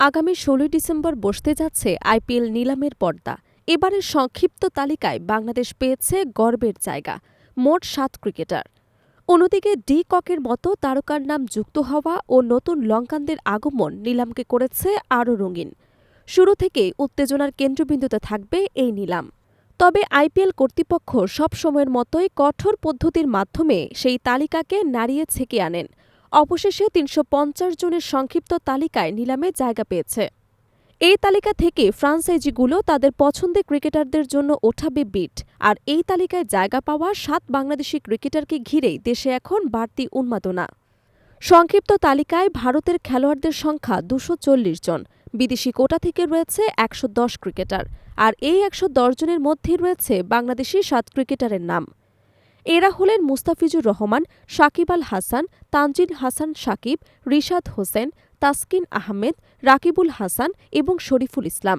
আগামী ষোলোই ডিসেম্বর বসতে যাচ্ছে আইপিএল নিলামের পর্দা। এবারের সংক্ষিপ্ত তালিকায় বাংলাদেশ পেয়েছে গর্বের জায়গা, মোট সাত ক্রিকেটার। অন্যদিকে ডি ককের মতো তারকার নাম যুক্ত হওয়া ও নতুন লঙ্কানদের আগমন নিলামকে করেছে আরও রঙিন। শুরু থেকেই উত্তেজনার কেন্দ্রবিন্দুতে থাকবে এই নিলাম। তবে আইপিএল কর্তৃপক্ষ সব সময়ের মতোই কঠোর পদ্ধতির মাধ্যমে সেই তালিকাকে নাড়িয়ে ছেঁকে আনেন। অবশেষে তিনশো পঞ্চাশ জনের সংক্ষিপ্ত তালিকায় নিলামে জায়গা পেয়েছে। এই তালিকা থেকে ফ্রান্সাইজিগুলো তাদের পছন্দের ক্রিকেটারদের জন্য ওঠাবে বিট, আর এই তালিকায় জায়গা পাওয়া সাত বাংলাদেশি ক্রিকেটারকে ঘিরেই দেশে এখন বাড়তি উন্মাদনা। সংক্ষিপ্ত তালিকায় ভারতের খেলোয়াড়দের সংখ্যা দুশো জন, বিদেশি কোটা থেকে রয়েছে একশো দশ ক্রিকেটার, আর এই একশো দশ জনের মধ্যেই রয়েছে বাংলাদেশি সাত ক্রিকেটারের নাম। এরা হলেন মুস্তাফিজুর রহমান, সাকিব আল হাসান তানজিল হাসান সাকিব, রিশাদ হোসেন, তাসকিন আহমেদ, রাকিবুল হাসান এবং শরীফুল ইসলাম।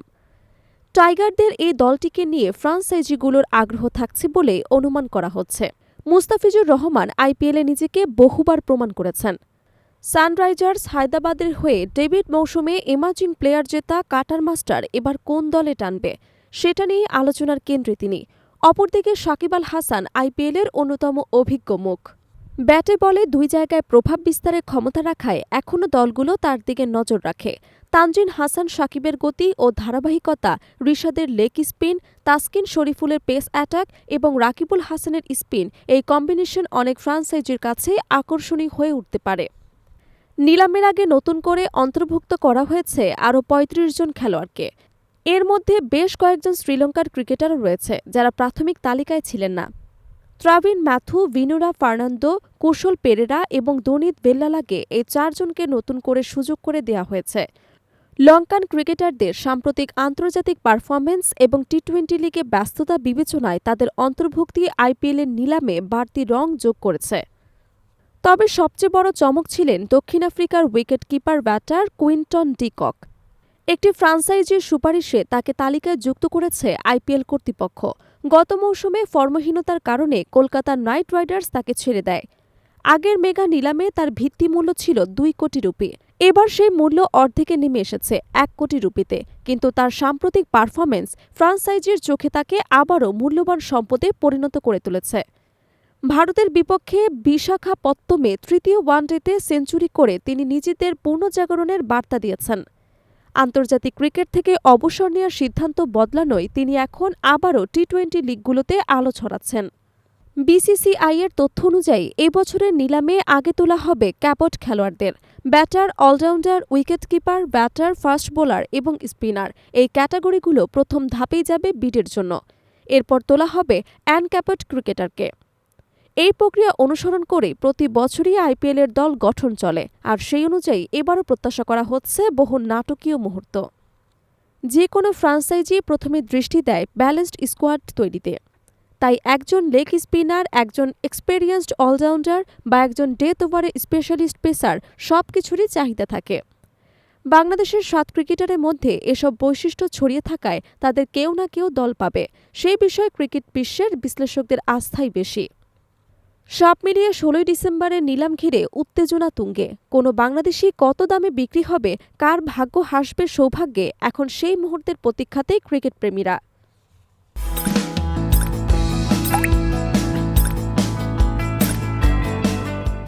টাইগারদের এই দলটিকে নিয়ে ফ্রান্সাইজিগুলোর আগ্রহ থাকছে বলে অনুমান করা হচ্ছে। মুস্তাফিজুর রহমান আইপিএলে নিজেকে বহুবার প্রমাণ করেছেন। সানরাইজার্স হায়দ্রাবাদের হয়ে ডেভিড মৌসুমে এমাজিং প্লেয়ার জেতা কাটার মাস্টার এবার কোন দলে টানবে, সেটা নিয়ে আলোচনার কেন্দ্রে তিনি। অপরদিকে সাকিব আল হাসান আইপিএলের অন্যতম অভিজ্ঞ মুখ। ব্যাটে বলে দুই জায়গায় প্রভাব বিস্তারের ক্ষমতা রাখায় এখনও দলগুলো তার দিকে নজর রাখে। তানজিন হাসান সাকিবের গতি ও ধারাবাহিকতা, রিশাদের লেগ স্পিন, তাসকিন শরীফুলের পেস অ্যাটাক এবং রাকিবুল হাসানের স্পিন এই কম্বিনেশন অনেক ফ্রান্সাইজির কাছে আকর্ষণীয় হয়ে উঠতে পারে। নিলামের আগে নতুন করে অন্তর্ভুক্ত করা হয়েছে আরও ৩৫ জন খেলোয়াড়কে। এর মধ্যে বেশ কয়েকজন শ্রীলঙ্কার ক্রিকেটারও রয়েছে, যারা প্রাথমিক তালিকায় ছিলেন না। ত্রাভিন ম্যাথু ভিনুরা ফার্নান্দো, কুশল পেরেরা এবং দনিত বেল্লালাকে এই চারজনকে নতুন করে সুযোগ করে দেওয়া হয়েছে। লঙ্কান ক্রিকেটারদের সাম্প্রতিক আন্তর্জাতিক পারফরম্যান্স এবং টি টোয়েন্টি লিগে ব্যস্ততা বিবেচনায় তাদের অন্তর্ভুক্তি আইপিএলের নিলামে বাড়তি রং যোগ করেছে। তবে সবচেয়ে বড় চমক ছিলেন দক্ষিণ আফ্রিকার wicket keeper batter Quinton de Kock. একটি ফ্রাঞ্চাইজির সুপারিশে তাকে তালিকায় যুক্ত করেছে আইপিএল কর্তৃপক্ষ। গত মৌসুমে ফর্মহীনতার কারণে কলকাতা নাইট রাইডার্স তাকে ছেড়ে দেয়। আগের মেগা নিলামে তার ভিত্তিমূল্য ছিল দুই কোটি রুপি। এবার সেই মূল্য অর্ধেকে নেমে এসেছে এক কোটি রুপিতে। কিন্তু তার সাম্প্রতিক পারফরমেন্স ফ্রান্সাইজির চোখে তাকে আবারও মূল্যবান সম্পদে পরিণত করে তুলেছে। ভারতের বিপক্ষে বিশাখাপত্তমে তৃতীয় ওয়ানডেতে সেঞ্চুরি করে তিনি নিজেদের পুনর্জাগরণের বার্তা দিয়েছেন। আন্তর্জাতিক ক্রিকেট থেকে অবসর নেওয়ার সিদ্ধান্ত বদলানোয় তিনি এখন আবারও টি টোয়েন্টি লিগগুলোতে আলো ছড়াচ্ছেন। বিসিসিআইয়ের তথ্য অনুযায়ী এবছরের নিলামে আগে তোলা হবে ক্যাপট খেলোয়াড়দের। Batter, allrounder, wicketkeeper, batter, fast bowler এবং স্পিনার। এই ক্যাটাগরিগুলো প্রথম ধাপেই যাবে বিডের জন্য। এরপর তোলা হবে অ্যানক্যাপট ক্রিকেটারকে। এই প্রক্রিয়া অনুসরণ করে প্রতি বছরই আইপিএলের দল গঠন চলে, আর সেই অনুযায়ী এবারও প্রত্যাশা করা হচ্ছে বহু নাটকীয় মুহূর্ত। যে কোনো ফ্রান্সাইজি প্রথমে দৃষ্টি দেয় ব্যালেন্সড স্কোয়াড তৈরিতে। তাই একজন লেগ স্পিনার, একজন এক্সপেরিয়েন্সড অলরাউন্ডার বা একজন ডেথ ওভারের স্পেশালিস্ট পেসার সব কিছুরই চাহিদা থাকে। বাংলাদেশের সাত ক্রিকেটারের মধ্যে এসব বৈশিষ্ট্য ছড়িয়ে থাকায় তাদের কেউ না কেউ দল পাবে। সেই বিষয়ে ক্রিকেট বিশ্বের বিশ্লেষকদের আস্থাই বেশি। সব মিলিয়ে ষোলোই ডিসেম্বরের নিলাম ঘিরে উত্তেজনা তুঙ্গে। কোনো বাংলাদেশি কত দামে বিক্রি হবে, কার ভাগ্য হাসবে সৌভাগ্যে, এখন সেই মুহূর্তের প্রতীক্ষাতেই ক্রিকেট প্রেমীরা।